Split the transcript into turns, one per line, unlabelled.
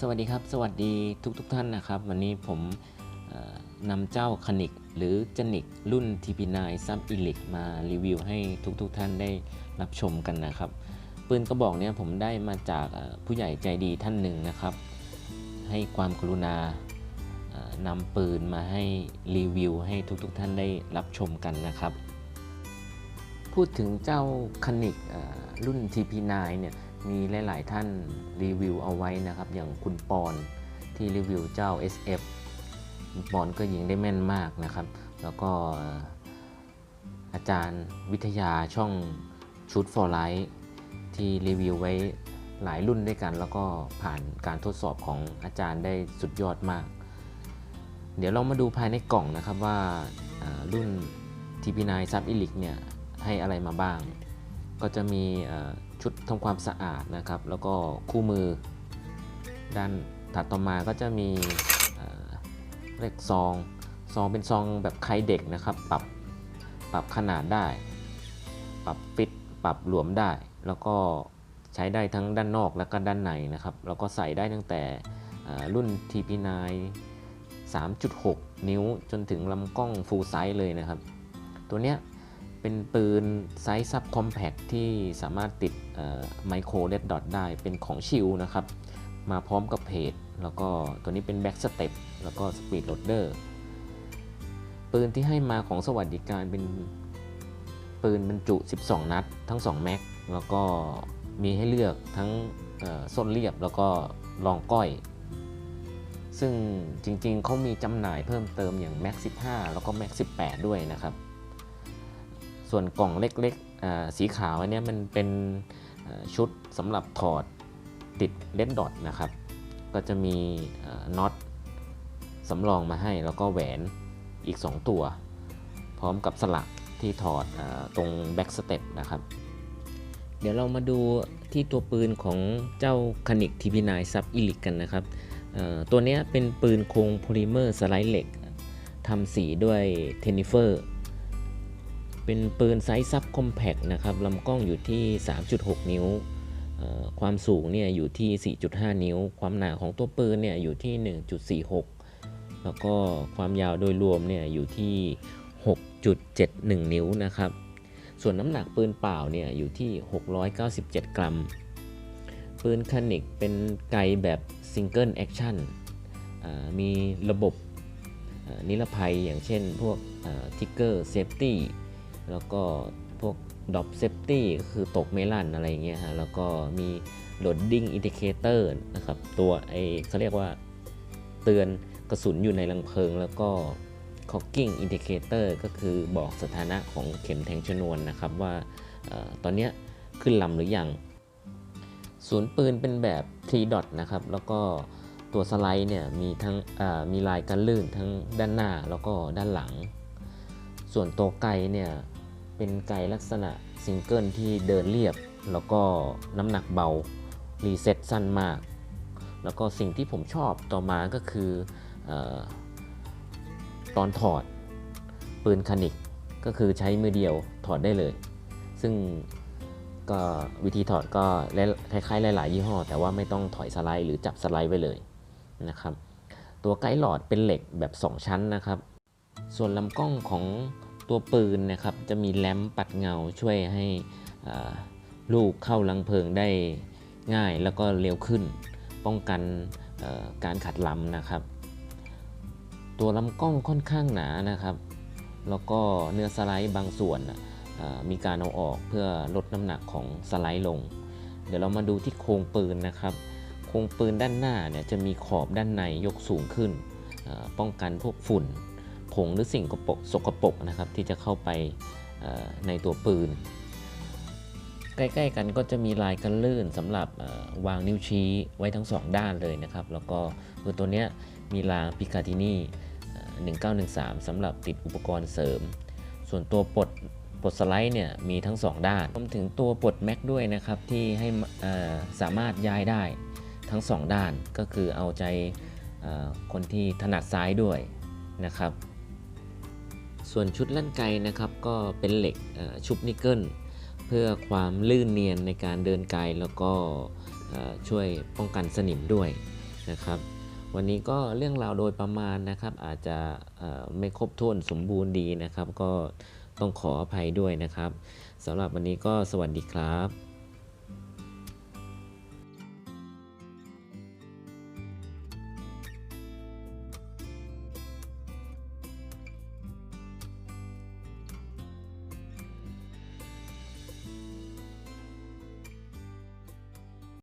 สวัสดีครับ สวัสดีทุกทท่านนะครับ วันนี้ผมนำเจ้าคณิกหรือจนิกรุ่น TP9 Sub Elite มารีวิวให้ทุกทท่านได้รับชมกันนะครับ ปืนกระบอกเนี้ยผมได้มาจากผู้ใหญ่ใจดีท่านหนึ่งนะครับ ให้ความกรุณานำปืนมาให้รีวิวให้ทุกๆท่านได้รับชมกันนะครับ พูดถึงเจ้าคณิกเอ่อรุ่น TP9 เนี่ย มีหลาย ๆ ท่านรีวิวเอาไว้นะครับ อย่างคุณปอนที่รีวิวเจ้า SF ปอนก็ยิงได้แม่นมากนะครับ แล้วก็อาจารย์วิทยาช่องชุด for light ที่รีวิวไว้หลายรุ่นด้วยกัน แล้วก็ผ่านการทดสอบของอาจารย์ได้สุดยอดมาก เดี๋ยวเรามาดูภายในกล่องนะครับว่าเอ่อรุ่น TP9 Sub Elite เนี่ยให้อะไรมาบ้าง ก็จะมีชุดทำความสะอาดนะครับ แล้วก็คู่มือ ด้านถัดต่อมาก็จะมีเอ่อเรียกซอง ซองเป็นซองแบบใครเด็กนะครับ ปรับ ปรับขนาดได้ ปรับฟิต ปรับหลวมได้ แล้วก็ใช้ได้ทั้งด้านนอกและก็ด้านในนะครับ แล้วก็ใส่ได้ตั้งแต่เอ่อรุ่น TP9 3.6 นิ้วจนถึงลำกล้อง full size เลยนะครับ ตัวเนี้ย เป็นปืนไซส์ซับคอมแพคที่สามารถติดไมโครเลดดอทได้เป็นของชิลนะครับ มาพร้อมกับเพจแล้วก็ตัวนี้เป็นแบ็กสเต็ปแล้วก็สปีดโหลดเดอร์ปืนที่ให้มาของสวัสดิการเป็นปืนบรรจุ 12 นัด ทั้ง 2 แม็ก แล้วก็มีให้เลือกทั้งส้นเรียบแล้วก็รองก้อย ซึ่งจริงๆเขามีจำหน่ายเพิ่มเติมอย่าง Max 15 แล้วก็ Max 18 ด้วยนะครับ ส่วนกล่องเล็กๆสีขาวอันนี้มันเป็นชุดสำหรับถอดติดเลนดอทนะครับ ก็จะมีน็อตสำรองมาให้แล้วก็แหวนอีก 2 ตัว พร้อมกับสลักที่ถอดอตรงแบ็กสเต็ปนะครับ เดี๋ยวเรามาดูที่ตัวปืนของเจ้าคณิก TP9 Sub Elite กันนะครับ ตัวนี้เป็นปืนโครงโพลิเมอร์สไลด์เหล็กทำสีด้วยเทนนิเฟอร์ เป็นปืนไซส์ซับคอมแพคนะครับลำกล้องอยู่ที่ 3.6 นิ้ว ความสูงเนี่ยอยู่ที่ 4.5 นิ้ว ความหนาของตัวปืนเนี่ยอยู่ที่ 1.46 แล้วก็ความยาวโดยรวมเนี่ยอยู่ที่ 6.71 นิ้วนะครับ ส่วนน้ำหนักปืนเปล่าเนี่ยอยู่ที่ 697 กรัม ปืนคานิกเป็นไกแบบซิงเกิลแอคชั่นมีระบบนิรภัยอย่างเช่นพวกทิกเกอร์เซฟตี้ แล้วก็พวกดอปเซฟตี้ก็คือตกเมลันอะไรเงี้ยฮะแล้วก็มีโหลดดิ้งอินดิเคเตอร์นะครับ ตัวไอเขาเรียกว่าเตือนกระสุนอยู่ในรังเพลิง แล้วก็ cocking indicator ก็คือบอกสถานะของเข็มแทงชนวนนะครับว่าออตอนนี้ขึ้นลำหรือยังศูนย์ปืนเป็นแบบ 3 ดอทนะครับ แล้วก็ตัวสไลด์เนี่ยมีทั้งมีลายกันลื่นทั้งด้านหน้าแล้วก็ด้านหลัง ส่วนตัวไกเนี่ย เป็นไกลักษณะซิงเกิลที่เดินเรียบ แล้วก็น้ำหนักเบา รีเซ็ตสั้นมาก แล้วก็สิ่งที่ผมชอบต่อมาก็คือออตอนถอดปืนคานิกก็คือใช้มือเดียวถอดได้เลย ซึ่งก็วิธีถอดก็คล้ายๆหลายๆยี่ห้อ แต่ว่าไม่ต้องถอยสไลด์หรือจับสไลด์ไว้เลยนะครับ ตัวไกด์หลอดเป็นเหล็กแบบ 2 ชั้นนะครับ ส่วนลำกล้องของ ตัวปืนนะครับจะมีแลมปัดเงาช่วยให้ลูกเข้าลังเพลิงได้ง่ายแล้วก็เร็วขึ้น ป้องกันการขัดลำนะครับ ตัวลำกล้องค่อนข้างหนานะครับ แล้วก็เนื้อสไลด์บางส่วนมีการเอาออกเพื่อลดน้ำหนักของสไลด์ลง เดี๋ยวเรามาดูที่โครงปืนนะครับ โครงปืนด้านหน้าเนี่ยจะมีขอบด้านในยกสูงขึ้น ป้องกันพวกฝุ่น ผงหรือสิ่งกปกสกปรกนะครับที่จะเข้าไปในตัวปืน ใกล้ๆกันก็จะมีลายกันลื่นสำหรับวางนิ้วชี้ไว้ทั้งสองด้านเลยนะครับ แล้วก็ปืนตัวเนี้ยมีรางพิกาตินี่1913สำหรับติดอุปกรณ์เสริม ส่วนตัวปลดปลดสไลด์เนี่ยมีทั้ง 2 ด้านรวมถึงตัวปลดแม็กด้วยนะครับที่ให้สามารถย้ายได้ทั้ง 2 ด้านก็คือเอาใจคนที่ถนัดซ้ายด้วยนะครับ ส่วนชุดลั่นไกนะครับก็เป็นเหล็กชุบนิกเกิลเพื่อความลื่นเนียนในการเดินไกลแล้วก็ช่วยป้องกันสนิมด้วยนะครับ วันนี้ก็เรื่องราวโดยประมาณนะครับ อาจจะไม่ครบถ้วนสมบูรณ์ดีนะครับ ก็ต้องขออภัยด้วยนะครับสำหรับวันนี้ก็สวัสดีครับ